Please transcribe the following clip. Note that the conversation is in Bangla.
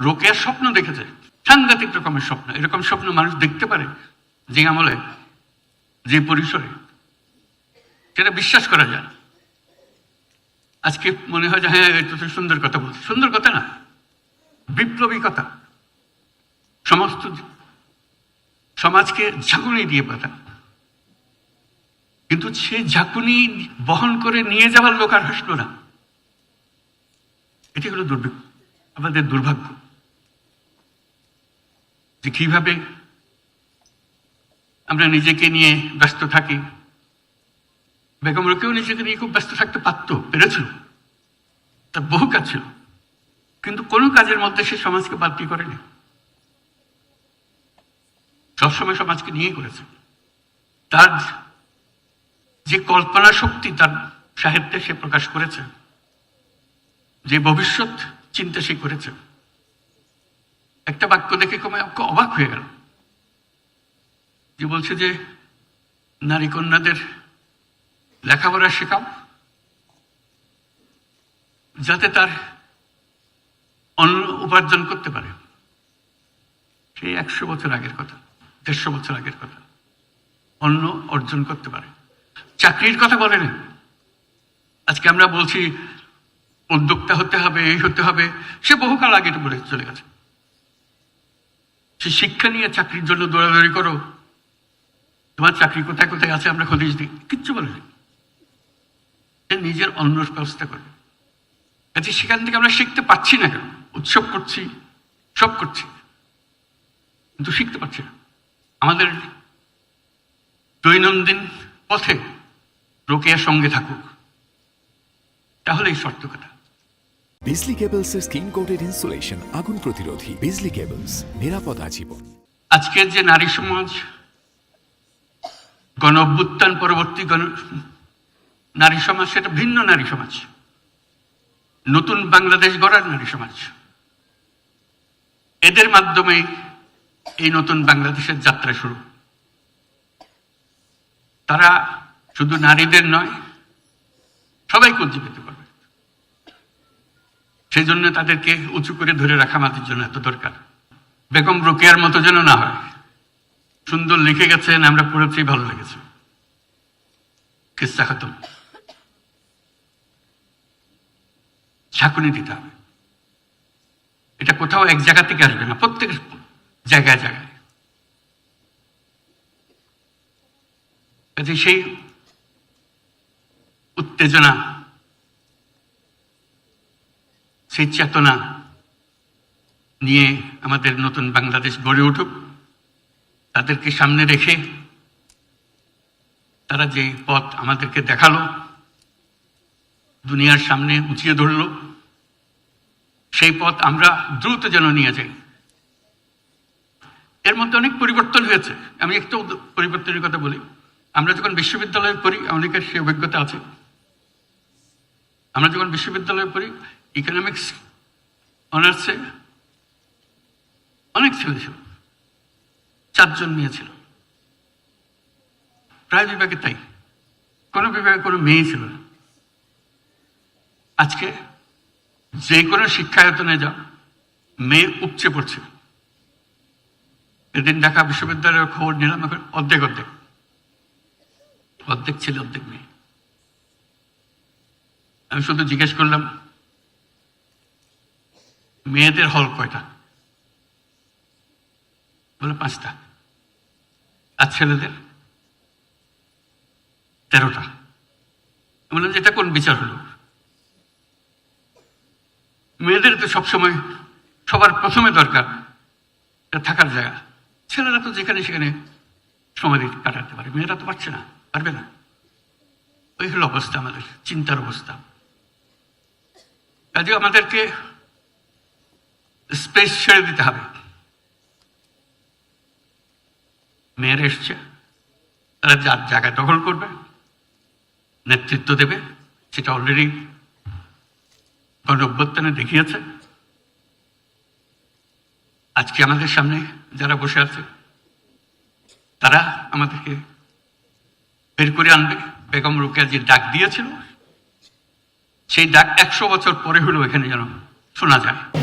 রোকেয়ার স্বপ্ন দেখেছে। সাংঘাতিক রকমের স্বপ্ন, এরকম স্বপ্ন মানুষ দেখতে পারে যে আমলে, যে পরিসরে। সেটা বিশ্বাস করা যায়। আজকে মনে হয় যে হ্যাঁ এটা তো সুন্দর কথা বলছে। সুন্দর কথা না, বিপ্লবী কথা। সমস্ত সমাজকে ঝাঁকুনি দিয়ে পাতা কিন্তু সে ঝাঁকুনি বহন করে নিয়ে যাওয়ার লোক আর হাসলো না। এটি হলো দুর্ভিক্ষ আমাদের দুর্ভাগ্য। যে কীভাবে আমরা নিজেকে নিয়ে ব্যস্ত থাকি। বেগম রোকেও নিজেকে নিয়ে খুব ব্যস্ত থাকতে পারতো, পেরেছিল। তার বহু কাজ ছিল। কিন্তু কোনো কাজের মধ্যে সে সমাজকে বাদ করেনি। সবসময় সমাজকে নিয়ে করেছে। তার যে কল্পনা শক্তি তার সাহিত্যে সে প্রকাশ করেছে। যে ভবিষ্যৎ চিন্তা সে করেছে। একটা বাক্য দেখে কমে অবাক হয়ে গেল। যে বলছে যে, নারী কন্যাদের লেখাপড়া শেখাও, যাতে তার অন্য উপার্জন করতে পারে। সেই একশো বছর আগের কথা, দেড়শো বছর আগের কথা। অন্য অর্জন করতে পারে। চাকরির কথা বলে না। আজকে আমরা বলছি, উদ্যোক্তা হতে হবে, এই হতে হবে। সে বহুকাল আগে বলে চলে গেছে। সে শিক্ষা নিয়ে চাকরির জন্য দৌড়াদৌড়ি করো। তোমার চাকরি কোথায় কোথায় আছে আমরা হদিশ দিই কিচ্ছু বলে সে নিজের অন্য ব্যবস্থা করে। কাজে সেখান থেকে আমরা শিখতে পাচ্ছি না কেন? উৎসব করছি, সব করছি। কিন্তু শিখতে পারছি না। আমাদের দৈনন্দিন পথে রোকেয়ার সঙ্গে থাকুক। তাহলেই সত্য কথা। বিজলি কেবলস এর স্কিন কোটেড ইনসুলেশন আগুন প্রতিরোধী। বিজলি কেবলস নিরাপদ আজীবন। আজকের যে নারী সমাজ, গণ অভ্যুত্থান পরবর্তী গণ নারী সমাজ, সেটা ভিন্ন নারী সমাজ। নতুন বাংলাদেশ গড়ার নারী সমাজ। এদের মাধ্যমে এই নতুন বাংলাদেশের যাত্রা শুরু। তারা শুধু নারীদের নয়, সবাইকে উজ্জীবিত করবে। সেই জন্য তাদেরকে উঁচু করে ধরে রাখা আমাদের জন্য এত দরকার। বেগম রোকেয়ার মতো যেন না হয়। সুন্দর লিখে গেছেন, আমরা পড়েছি, ভালো লেগেছে। ঝাঁকুনি দিতে হবে। এটা কোথাও এক জায়গা থেকে আসবে না, প্রত্যেক জায়গায় জায়গায়। সেই উত্তেজনা সেই চেতনা নিয়ে আমাদের নতুন বাংলাদেশ গড়ে উঠুক, তাদেরকে সামনে রেখে তারা যে পথ আমাদেরকে দেখাল, দুনিয়ার সামনে উঁচিয়ে ধরলো, সেই পথ আমরা দ্রুত যেন নিয়ে যাই। এর মধ্যে অনেক পরিবর্তন হয়েছে। আমি একটু পরিবর্তনের কথা বলি। আমরা যখন বিশ্ববিদ্যালয়ে পড়ি অনেকের সে অভিজ্ঞতা আছে। আমরা যখন বিশ্ববিদ্যালয়ে পড়ি ইকোনমিক্স অনার্সে অনেক ছেলে ছিল, চারজন মেয়ে ছিল। প্রায় বিভাগে তাই, কোনো বিভাগে কোনো মেয়ে ছিল না। আজকে যে কোনো শিক্ষায়তনে যাও মেয়ে উপচে পড়ছে। এদিন ঢাকা বিশ্ববিদ্যালয়ের খবর নিলাম, এখন অর্ধেক অর্ধেক। অর্ধেক ছিল, অর্ধেক মেয়ে। আমি শুধু জিজ্ঞেস করলাম মেয়েদের হল কয়টা? বলে পাঁচটা। আর ছেলেদের? তেরোটা। বললাম, এটা কোন বিচার হলো? মেয়েদের তো সবসময় সবার প্রথমে দরকার থাকার জায়গা। ছেলেরা তো যেখানে সেখানে সময় কাটাতে পারে। মেয়েরা তো পারছে না, পারবে না। ওই হলো অবস্থা আমাদের, চিন্তার অবস্থা। কাজে আমাদেরকে স্পেস ছেড়ে দিতে হবে। মেয়েরা এসছে। তারা যার জায়গা দখল করবে, নেতৃত্ব দেবে, সেটা অলরেডি গণ দেখিয়েছে। আজকে আমাদের সামনে যারা বসে আছে, তারা আমাদেরকে বের করে আনবে। বেগম রোকেয়া যে ডাক দিয়েছিল, সেই ডাক একশো বছর পরে হলেও এখানে যেন শোনা যায়।